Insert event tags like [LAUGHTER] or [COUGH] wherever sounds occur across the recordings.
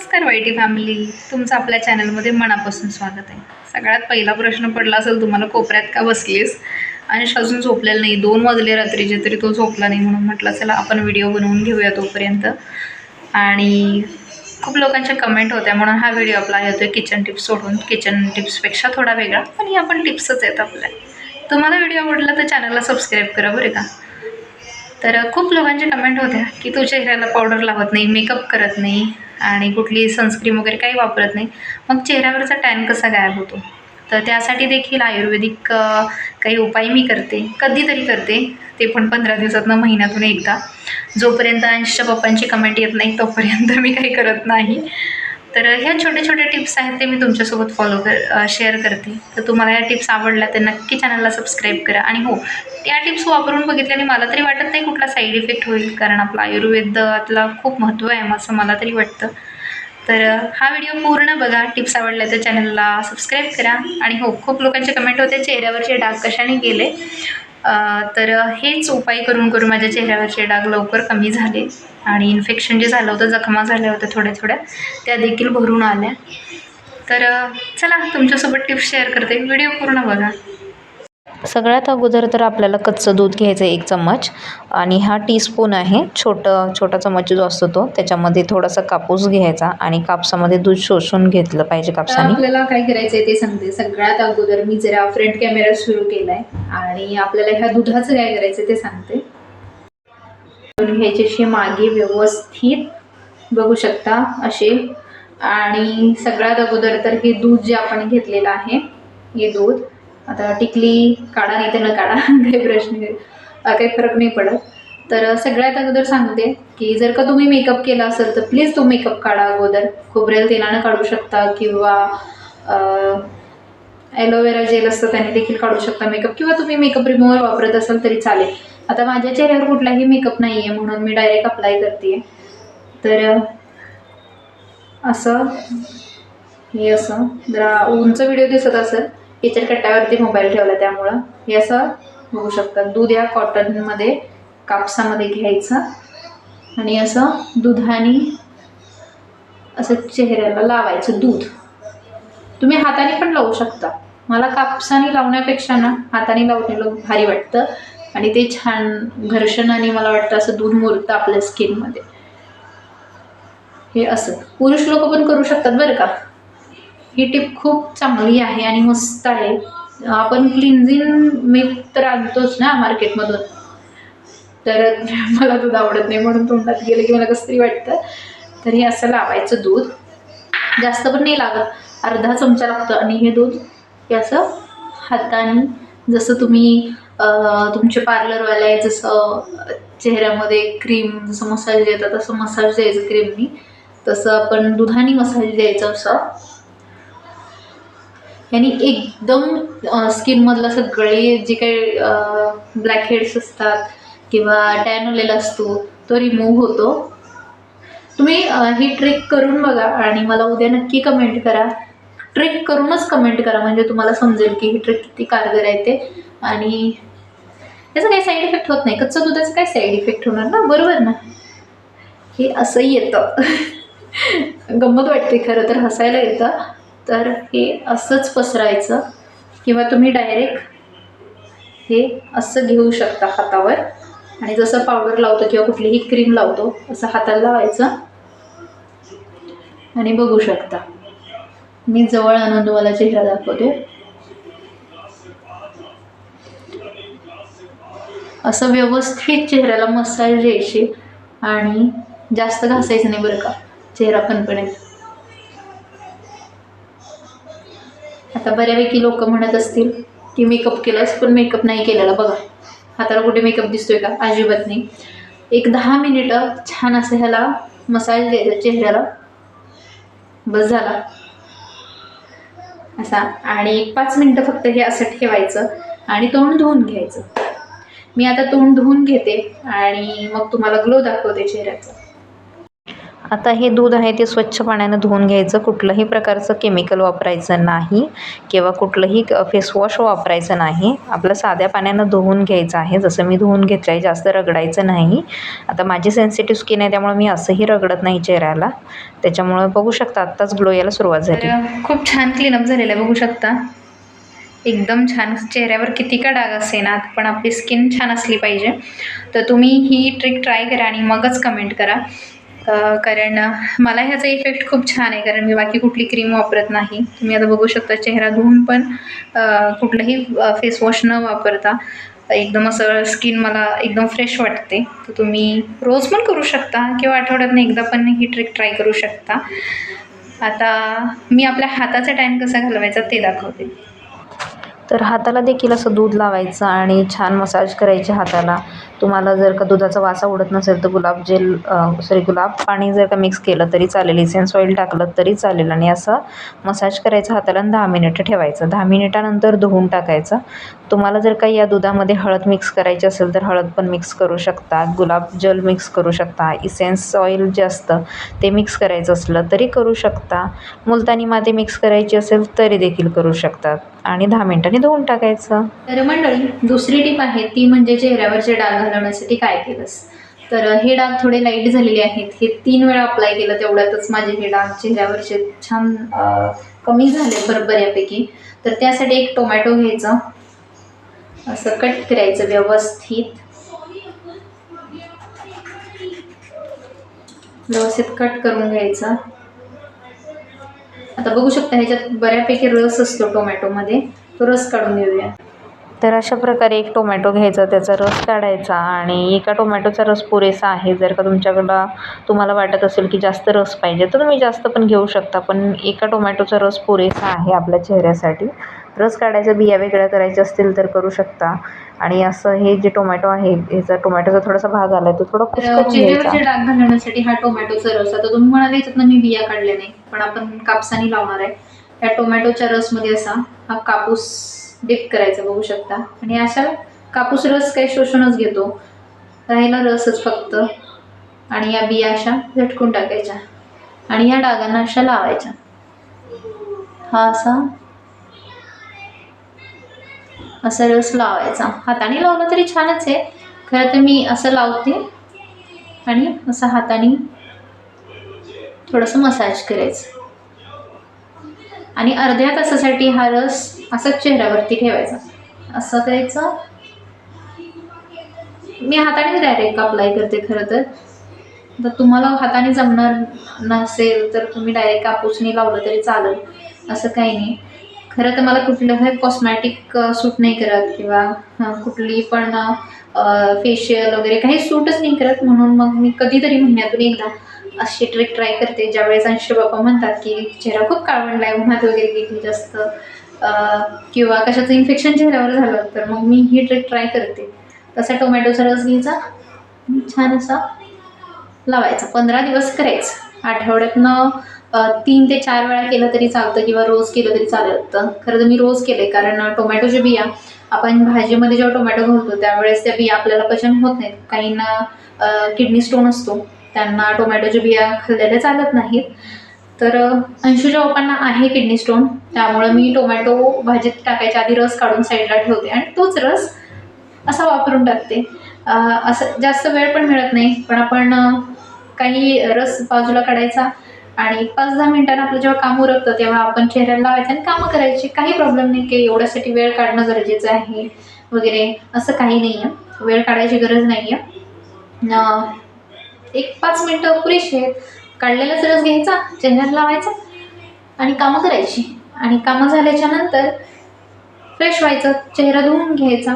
नमस्कार YT family. तुमचं आपल्या चॅनलमध्ये मनापासून स्वागत आहे. सगळ्यात पहिला प्रश्न पडला असेल तुम्हाला कोपऱ्यात का बसलीस? आणि अजून झोपलेला नाही. दोन वाजले रात्रीचे तरी तो झोपला नाही म्हणून म्हटलं चला आपण व्हिडिओ बनवून घेऊया तोपर्यंत. आणि खूप लोकांच्या कमेंट होत्या म्हणून हा व्हिडिओ आपला येतो आहे किचन टिप्स सोडून. किचन टिप्सपेक्षा थोडा वेगळा पण या पण टिप्सच आहेत आपल्या. तुम्हाला व्हिडिओ आवडला तर चॅनलला सबस्क्राईब करा बरं का? तर खूप लोकांचे कमेंट होत्या की तू चेहऱ्याला पावडर लावत नाही मेकअप करत नाही. आणि कुठली सनस्क्रीम वगैरे काही वापरत नाही. मग चेहऱ्यावरचा टॅन कसा गायब होतो? तर त्यासाठी देखील आयुर्वेदिक काही उपाय मी करते. कधीतरी करते. ते पण पंधरा दिवसातनं महिन्यातून एकदा. जोपर्यंत अंशच्या पप्पांची कमेंट येत नाही तोपर्यंत मी काही करत नाही. तर ह्या छोट्या छोट्या टिप्स आहेत ते मी तुमच्यासोबत फॉलो कर शेअर करते. तर तुम्हाला या टिप्स आवडल्या तर नक्की चॅनलला सबस्क्राईब करा. आणि हो त्या टिप्स वापरून बघितल्याने मला तरी वाटत नाही कुठला साईड इफेक्ट होईल कारण आपला आयुर्वेदातला खूप महत्त्व आहे असं मला तरी वाटतं. तर हा व्हिडिओ पूर्ण बघा. टिप्स आवडल्या तर चॅनलला सबस्क्राईब करा. आणि हो खूप लोकांचे कमेंट होते चेहऱ्यावरचे डाग कशाने गेले? तर हेच उपाय करून करून माझ्या चेहऱ्यावरचे डाग लवकर कमी झाले आणि इन्फेक्शन जे झालं होतं जखमा झाल्या होत्या थोड्या थोड्या त्या देखील भरून आल्या. तर चला तुमच्यासोबत टिप्स शेअर करते. व्हिडिओ पूर्ण बघा. सगळ्यात अगोदर तर आपल्याला कच्चं दूध घ्यायचं आहे एक चम्मच आणि हा टीस्पून आहे. छोटं छोटा चम्मच जो असतो तो. त्याच्यामध्ये थोडासा कापूस घ्यायचा आणि कापसामध्ये दूध शोषून घेतलं पाहिजे कापसाने. आपल्याला काय करायचंय ते सांगते. सगळ्यात अगोदर मी जरा फ्रंट कॅमेरा सुरू केलाय आणि आपल्याला ह्या दुधाचं काय करायचं ते सांगते. असे मागे व्यवस्थित बघू शकता असे. आणि सगळ्यात अगोदर तर हे दूध जे आपण घेतलेलं आहे हे दूध आता टिकली काढा नाही तर न काढा [LAUGHS] काही प्रश्न काही फरक नाही पडत. तर सगळ्यात अगोदर सांगते की जर का तुम्ही मेकअप केला असेल तर प्लीज तो मेकअप काढा अगोदर. खोबरेल तेलानं काढू शकता किंवा ॲलोवेरा जेल असतं त्याने देखील काढू शकता मेकअप किंवा तुम्ही मेकअप रिमूव्हर वापरत असाल तरी चालेल. आता माझ्या चेहऱ्यावर कुठलाही मेकअप नाही आहे म्हणून मी डायरेक्ट अप्लाय करते तर असं हे असं. जरा उंच व्हिडिओ दिसत असेल. याच्या कट्ट्यावरती मोबाईल ठेवला त्यामुळं. हे असं बघू शकतात दूध या कॉटनमध्ये कापसामध्ये घ्यायचं. आणि असं दुधाने असं चेहऱ्याला लावायचं दूध. तुम्ही हाताने पण लावू शकता. मला कापसाने लावण्यापेक्षा ना हाताने लावलेलं भारी वाटतं. आणि ते छान घर्षणाने मला वाटतं असं दूध मुरतं आपल्या स्किनमध्ये हे असं. पुरुष लोक पण करू शकतात बरं का? ही टिप खूप चांगली आहे आणि मस्त आहे. आपण क्लिन्झिंग मीठ तर आणतोच ना मार्केटमधून. तर मला दूध आवडत नाही म्हणून तोंडात गेलं की मला कसं तरी वाटतं. तर हे असं लावायचं दूध. जास्त पण नाही लागत. अर्धा चमचा लागतं आणि हे दूध हे असं हाताने जसं तुम्ही तुमचे पार्लरवाले जसं चेहऱ्यामध्ये क्रीम जसं मसाज देतात तसं मसाज द्यायचं क्रीमनी तसं आपण दुधाने मसाज द्यायचं असं. यांनी एकदम स्किनमधलं सगळे जे काही ब्लॅक हेड्स असतात किंवा टॅन आलेला असतो तो रिमूव्ह होतो. तुम्ही ही ट्रिक करून बघा आणि मला उद्या नक्की कमेंट करा. ट्रिक करूनच कमेंट करा म्हणजे तुम्हाला समजेल की ही ट्रिक किती कारगर आहे ते. आणि त्याचा काही साईड इफेक्ट होत नाही. कच्चं दुधाचं काय साईड इफेक्ट होणार ना? बरोबर ना? हे असंही येतं. [LAUGHS] गंमत वाटते खरं तर हसायला येतं. तर हे असंच पसरायचं किंवा तुम्ही डायरेक्ट हे असं घेऊ शकता हातावर. आणि जसं पावडर लावतो किंवा कुठलीही क्रीम लावतो असं हाताला लावायचं. आणि बघू शकता. मी जवळ आणून तुम्हाला चेहरा दाखवते. असं व्यवस्थित चेहऱ्याला मसाज द्यायची आणि जास्त घासायचं नाही बरं का चेहरा फणफणीत आता बऱ्यापैकी लोक म्हणत असतील की मेकअप केलास पण मेकअप नाही केलेला. बघा हाताला कुठे मेकअप दिसतोय का? अजिबात नाही. एक दहा मिनिटं छान असं ह्याला मसाज द्यायचा चेहऱ्याला. बस झाला. असा. आणि एक पाच मिनटं फक्त हे असं ठेवायचं आणि तोंड धुवून घ्यायचं. मी आता तोंड धुवून घेते आणि मग तुम्हाला ग्लो दाखवते चेहऱ्याचा. आता हे दूध आहे ते स्वच्छ पाण्यानं धुवून घ्यायचं. कुठलंही प्रकारचं केमिकल वापरायचं नाही किंवा कुठलंही फेसवॉश वापरायचं नाही. आपलं साध्या पाण्यानं धुवून घ्यायचं आहे. जसं मी धुवून घेतलं आहे जास्त रगडायचं नाही. आता माझी सेन्सिटिव्ह स्किन आहे त्यामुळे मी असंही रगडत नाही चेहऱ्याला. त्याच्यामुळं बघू शकता आत्ताच ग्लो यायला सुरुवात झाली. खूप छान क्लीनअप झालेलं आहे बघू शकता. एकदम छान चेहऱ्यावर किती का डाग असे ना पण आपली स्किन छान असली पाहिजे. तर तुम्ही ही ट्रिक ट्राय करा आणि मगच कमेंट करा. कारण मला ह्याचा इफेक्ट खूप छान आहे कारण मी बाकी कुठली क्रीम वापरत नाही. तुम्ही आता बघू शकता चेहरा धुवून पण कुठलंही फेसवॉश न वापरता एकदम असं स्किन मला एकदम फ्रेश वाटते. तर तुम्ही रोज पण करू शकता किंवा आठवड्यातनं एकदा पण ही ट्रिक ट्राय करू शकता. आता मी आपल्या हाताचा टॅन कसा घालवायचा ते दाखवते. तर हाताला देखील असं दूध लावायचं आणि छान मसाज करायचे हाताला. तुम्हाला जर का दुधाचा वास आवडत नसेल तर गुलाब जेल सॉरी गुलाब पाणी जर का मिक्स केलं तरी चालेल. इसेन्स ऑइल टाकलं तरी चालेल. आणि असं मसाज करायचं हाताला आणि दहा मिनिटं ठेवायचं. दहा मिनिटानंतर धुवून टाकायचं. तुम्हाला जर काही या दुधामध्ये हळद मिक्स करायची असेल तर हळद पण मिक्स करू शकता. गुलाब जल मिक्स करू शकता. इसेन्स ऑइल जे असतं ते मिक्स करायचं असलं तरी करू शकता. मुलतानी माती मिक्स करायची असेल तरी देखील करू शकतात आणि दहा मिनिटांनी धुवून टाकायचं. तर मंडळी दुसरी टीप आहे ती म्हणजे चेहऱ्यावरचे डाग घालवण्यासाठी काय केलंस? तर हे डाग थोडे लाइट झालेले आहेत. हे तीन वेळा अप्लाय केलं तेवढ्यातच माझे हे डाग चेहऱ्यावरचे छान कमी झाले बरं बऱ्यापैकी. तर त्यासाठी एक टोमॅटो घ्यायचा. असं कट करायचं व्यवस्थित. व्यवस्थित कट करून घ्यायचं. आता बघू शकता ह्याच्यात बऱ्यापैकी रस असतो टोमॅटोमध्ये तो रस काढून घेऊया. तर अशा प्रकारे एक टोमॅटो घ्यायचा त्याचा रस काढायचा आणि एका टोमॅटोचा रस पुरेसा आहे. जर का तुमच्याकडं तुम्हाला वाटत असेल की जास्त रस पाहिजे तर तुम्ही जास्त पण घेऊ शकता. पण एका टोमॅटोचा रस पुरेसा आहे आपल्या चेहऱ्यासाठी. रस काढायच्या बिया वेगळ्या करायच्या असतील तर करू शकता. आणि असं हे जे टोमॅटो आहे ह्याचा टोमॅटोचा थोडासा भाग आला तो थोडा चेहऱ्यावरचे डाग घालवण्यासाठी हा टोमॅटोचा रस आता तुम्ही म्हणाले याच्यातनं मी बिया काढल्या नाही पण आपण कापसाने लावणार आहे. या टोमॅटोच्या रसमध्ये असा हा कापूस डिप करायचं बघू शकता. आणि अशा कापूस रस काही शोषूनच घेतो. राहिला रसच फक्त. आणि या बिया अशा झटकून टाकायच्या. आणि या डागांना अशा लावायच्या. हा असा असा रस लावायचा. हाताने लावला तरी छानच आहे. खरं तर मी असं लावते. आणि असं हाताने थोडंसं मसाज करायचं. आणि अर्ध्या तासासाठी हा रस असं चेहऱ्यावरती ठेवायचा. असं करायचं. मी हाताने डायरेक्ट अप्लाय करते खरं तर. तर तुम्हाला हाताने जमणार नसेल तर तुम्ही डायरेक्ट कापूसने लावलं तरी चालेल. असं काही नाही. खरं तर मला कुठलं कॉस्मॅटिक सूट नाही करत किंवा कुठली पण फेशियल वगैरे काही सूटच नाही करत. म्हणून मग मी कधीतरी महिन्यातून एकदा अशी ट्रिक ट्राय करते. ज्यावेळेस अंश बाप्पा म्हणतात की चेहरा खूप काळवंडला आहे उन्हात वगैरे किती जास्त किंवा कशाचं इन्फेक्शन चेहऱ्यावर झालं तर मग मी ही ट्रिक ट्राय करते. तसा टोमॅटोचा रस घ्यायचा. छान असा लावायचा. पंधरा दिवस करायचं. आठवड्यातनं तीन ते चार वेळा केलं तरी चालतं किंवा रोज केलं तरी चालतं. खरं तर मी रोज केले कारण टोमॅटोच्या बिया आपण भाजीमध्ये जेव्हा टोमॅटो घालतो त्यावेळेस त्या बिया आपल्याला पचन होत नाहीत. काहींना किडनी स्टोन असतो. त्यांना टोमॅटोच्या बिया खाल्लेल्या चालत नाहीत. तर अंशुजा ओपांना आहे किडनी स्टोन. त्यामुळं मी टोमॅटो भाजीत टाकायच्या आधी रस काढून साईडला ठेवते आणि तोच रस असा वापरून टाकते. असं जास्त वेळ पण मिळत नाही पण आपण काही रस बाजूला काढायचा आणि पाच दहा मिनिटांना आपलं जेव्हा काम उरकतं तेव्हा आपण चेहऱ्याला लावायचं आणि कामं करायची. काही प्रॉब्लेम नाही की एवढ्यासाठी वेळ काढणं गरजेचं आहे वगैरे असं काही नाही आहे वेळ काढायची गरज नाही आहे एक पाच मिनटं पुरेशी आहेत. काढलेलाच रस घ्यायचा चेहऱ्याला लावायचा आणि कामं करायची. आणि कामं झाल्याच्यानंतर फ्रेश व्हायचं चेहरा धुवून घ्यायचा.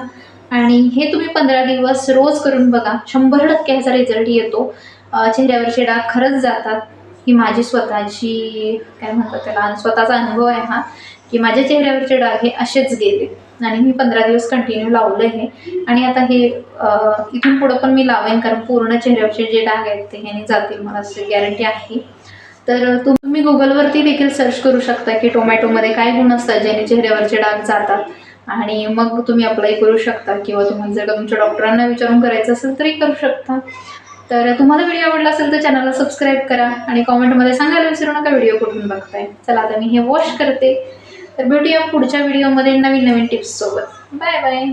आणि हे तुम्ही पंधरा दिवस रोज करून बघा. शंभर टक्के ह्याचा रिझल्ट येतो. चेहऱ्यावरचे डाग खरंच जातात ही माझी स्वतःची काय म्हणतात त्याला स्वतःचा अनुभव आहे हा की माझ्या चेहऱ्यावरचे डाग हे असेच गेले. आणि मी पंधरा दिवस कंटिन्यू लावलं आहे आणि आता हे इथून पुढं पण मी लावेन कारण पूर्ण चेहऱ्यावरचे जे डाग आहेत ते ह्याने जातील मला असं गॅरंटी आहे. तर तुम्ही गुगलवरती देखील सर्च करू शकता की टोमॅटोमध्ये काय गुण असतात ज्याने चेहऱ्यावरचे डाग जातात. आणि मग तुम्ही अप्लाय करू शकता किंवा तुम्ही जर तुमच्या डॉक्टरांना विचारून करायचं असेल तरी करू शकता. तर तुम्हाला व्हिडिओ आवडला असेल तर चॅनलला सबस्क्राईब करा आणि कॉमेंटमध्ये सांगायला विसरू नका व्हिडिओ कुठून बघताय. चला आता मी हे वॉश करते. तर भेटूया पुढच्या व्हिडिओमध्ये नवीन नवीन टिप्स सोबत. Bye bye